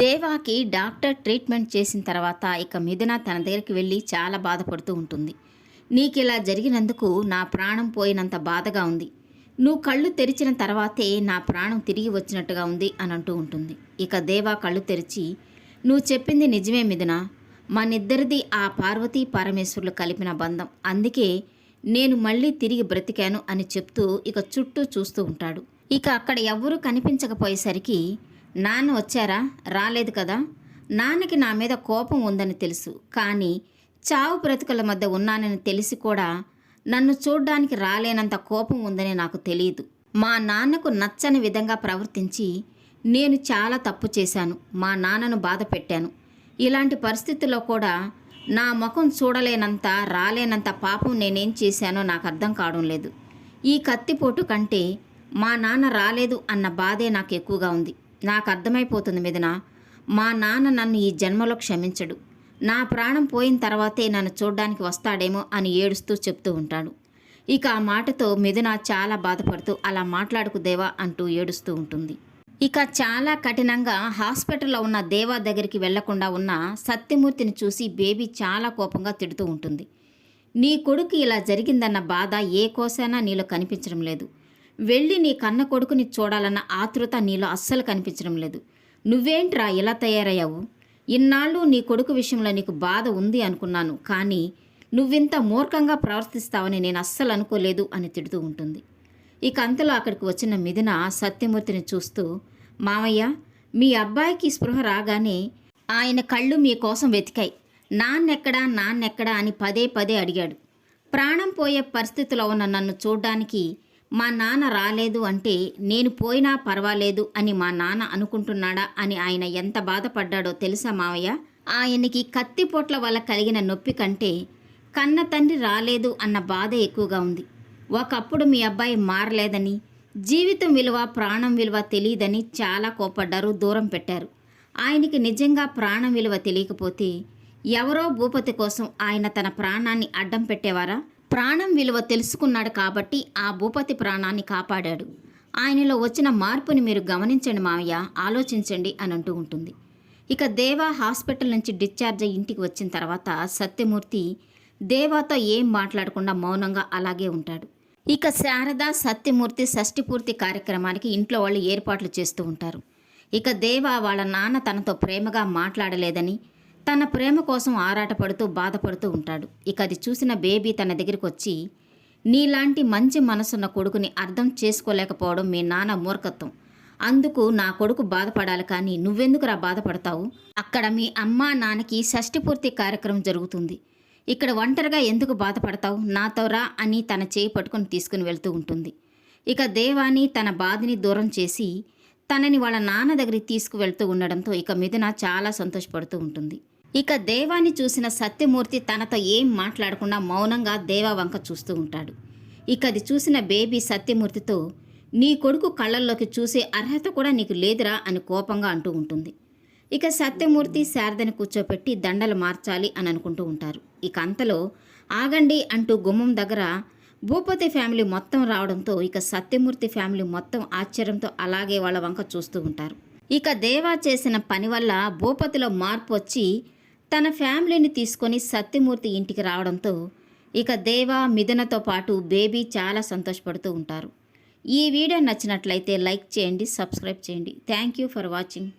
దేవాకి doctor treatment చేసిన తర్వాత ఇక మిథున తన దగ్గరికి వెళ్ళి చాలా బాధపడుతూ ఉంటుంది. నీకు ఇలా జరిగినందుకు నా ప్రాణం పోయినంత బాధగా ఉంది. నువ్వు కళ్ళు తెరిచిన తర్వాతే నా ప్రాణం తిరిగి వచ్చినట్టుగా ఉంది అని అంటూ ఉంటుంది. ఇక దేవా కళ్ళు తెరిచి నువ్వు చెప్పింది నిజమే మిథున. మనిద్దరిది ఆ పార్వతీ పరమేశ్వరులు కలిపిన బంధం. అందుకే నేను మళ్ళీ తిరిగి బ్రతికాను అని చెప్తూ ఇక చుట్టూ చూస్తూ ఉంటాడు. ఇక అక్కడ ఎవ్వరూ కనిపించకపోయేసరికి నాన్న వచ్చారా? రాలేదు కదా. నాన్నకి నా మీద కోపం ఉందని తెలుసు. కానీ చావు బ్రతుకుల మధ్య ఉన్నానని తెలిసి కూడా నన్ను చూడ్డానికి రాలేనంత కోపం ఉందని నాకు తెలియదు. మా నాన్నకు నచ్చని విధంగా ప్రవర్తించి నేను చాలా తప్పు చేశాను. మా నాన్నను బాధ పెట్టాను. ఇలాంటి పరిస్థితుల్లో కూడా నా ముఖం చూడలేనంత రాలేనంత పాపం నేనేం చేశానో నాకు అర్థం కావడం లేదు. ఈ కత్తిపోటు కంటే మా నాన్న రాలేదు అన్న బాధే నాకు ఎక్కువగా ఉంది. నాకు అర్థమైపోతుంది మీదన మా నాన్న నన్ను ఈ జన్మలో క్షమించడు. నా ప్రాణం పోయిన తర్వాతే నన్ను చూడ్డానికి వస్తాడేమో అని ఏడుస్తూ చెప్తూ ఉంటాడు. ఇక ఆ మాటతో మిథున చాలా బాధపడుతూ అలా మాట్లాడుకు దేవా అంటూ ఏడుస్తూ ఉంటుంది. ఇక చాలా కఠినంగా హాస్పిటల్లో ఉన్న దేవా దగ్గరికి వెళ్ళకుండా ఉన్న సత్యమూర్తిని చూసి బేబీ చాలా కోపంగా తిడుతూ ఉంటుంది. నీ కొడుకు ఇలా జరిగిందన్న బాధ ఏ కోసైనా నీలో కనిపించడం లేదు. వెళ్ళి నీ కన్న కొడుకుని చూడాలన్న ఆతృత నీలో అస్సలు కనిపించడం లేదు. నువ్వేంట్రా ఇలా తయారయ్యావు? ఇన్నాళ్ళు నీ కొడుకు విషయంలో నీకు బాధ ఉంది అనుకున్నాను కానీ నువ్వింత మూర్ఖంగా ప్రవర్తిస్తావని నేను అస్సలు అనుకోలేదు అని తిడుతూ ఉంటుంది. ఇక అంతలో అక్కడికి వచ్చిన మిథున సత్యమూర్తిని చూస్తూ మామయ్య మీ అబ్బాయికి స్పృహ రాగానే ఆయన కళ్ళు మీకోసం వెతికాయి. నాన్నెక్కడా నాన్నెక్కడా అని పదే పదే అడిగాడు. ప్రాణం పోయే పరిస్థితిలో ఉన్న నన్ను చూడ్డానికి మా నాన్న రాలేదు అంటే నేను పోయినా పర్వాలేదు అని మా నాన్న అనుకుంటున్నాడా అని ఆయన ఎంత బాధపడ్డాడో తెలుసా మావయ్య? ఆయనకి కత్తిపోట్ల వల్ల కలిగిన నొప్పి కంటే కన్న తండ్రి రాలేదు అన్న బాధ ఎక్కువగా ఉంది. ఒకప్పుడు మీ అబ్బాయి మారలేదని జీవితం విలువ ప్రాణం విలువ తెలియదని చాలా కోపడ్డారు దూరం పెట్టారు. ఆయనకి నిజంగా ప్రాణం విలువ తెలియకపోతే ఎవరో భూపతి కోసం ఆయన తన ప్రాణాన్ని అడ్డం పెట్టేవారా? ప్రాణం విలువ తెలుసుకున్నాడు కాబట్టి ఆ భూపతి ప్రాణాన్ని కాపాడాడు. ఆయనలో వచ్చిన మార్పుని మీరు గమనించండి మావయ్య ఆలోచించండి అని అంటూ ఉంటుంది. ఇక దేవా హాస్పిటల్ నుంచి డిశ్చార్జ్ అయ్యి ఇంటికి వచ్చిన తర్వాత సత్యమూర్తి దేవాతో ఏం మాట్లాడకుండా మౌనంగా అలాగే ఉంటాడు. ఇక శారద సత్యమూర్తి షష్ఠిపూర్తి కార్యక్రమానికి ఇంట్లో వాళ్ళు ఏర్పాట్లు చేస్తూ ఉంటారు. ఇక దేవ వాళ్ళ నాన్న తనతో ప్రేమగా మాట్లాడలేదని తన ప్రేమ కోసం ఆరాటపడుతూ బాధపడుతూ ఉంటాడు. ఇక అది చూసిన బేబీ తన దగ్గరికి వచ్చి నీలాంటి మంచి మనసున్న కొడుకుని అర్థం చేసుకోలేకపోవడం మీ నాన్న మూర్ఖత్వం. అందుకు నా కొడుకు బాధపడాలి కానీ నువ్వెందుకురా బాధపడతావు? అక్కడ మీ అమ్మా నాన్నకి షష్ఠిపూర్తి కార్యక్రమం జరుగుతుంది. ఇక్కడ ఒంటరిగా ఎందుకు బాధపడతావు? నాతో రా అని తన చేయి పట్టుకొని తీసుకుని వెళ్తూ ఉంటుంది. ఇక దేవాని తన బాధని దూరం చేసి తనని వాళ్ళ నాన్న దగ్గరికి తీసుకువెళ్తూ ఉండడంతో ఇక మిథున చాలా సంతోషపడుతూ ఉంటుంది. ఇక దేవాన్ని చూసిన సత్యమూర్తి తనతో ఏం మాట్లాడకుండా మౌనంగా దేవా వంక చూస్తూ ఉంటాడు. ఇక అది చూసిన బేబీ సత్యమూర్తితో నీ కొడుకు కళ్ళల్లోకి చూసే అర్హత కూడా నీకు లేదురా అని కోపంగా అంటూ ఉంటుంది. ఇక సత్యమూర్తి శారదని కూర్చోపెట్టి దండలు మార్చాలి అని అనుకుంటూ ఉంటారు. ఇక అంతలో ఆగండి అంటూ గుమ్మం దగ్గర భూపతి ఫ్యామిలీ మొత్తం రావడంతో ఇక సత్యమూర్తి ఫ్యామిలీ మొత్తం ఆశ్చర్యంతో అలాగే వాళ్ళ వంక చూస్తూ ఉంటారు. ఇక దేవా చేసిన పని వల్ల భూపతిలో మార్పు వచ్చి తన ఫ్యామిలీని తీసుకొని సత్యమూర్తి ఇంటికి రావడంతో ఇక దేవా మిథునతో పాటు బేబీ చాలా సంతోషపడుతూ ఉంటారు. ఈ వీడియో నచ్చినట్లయితే లైక్ చేయండి సబ్స్క్రైబ్ చేయండి. Thank you for watching.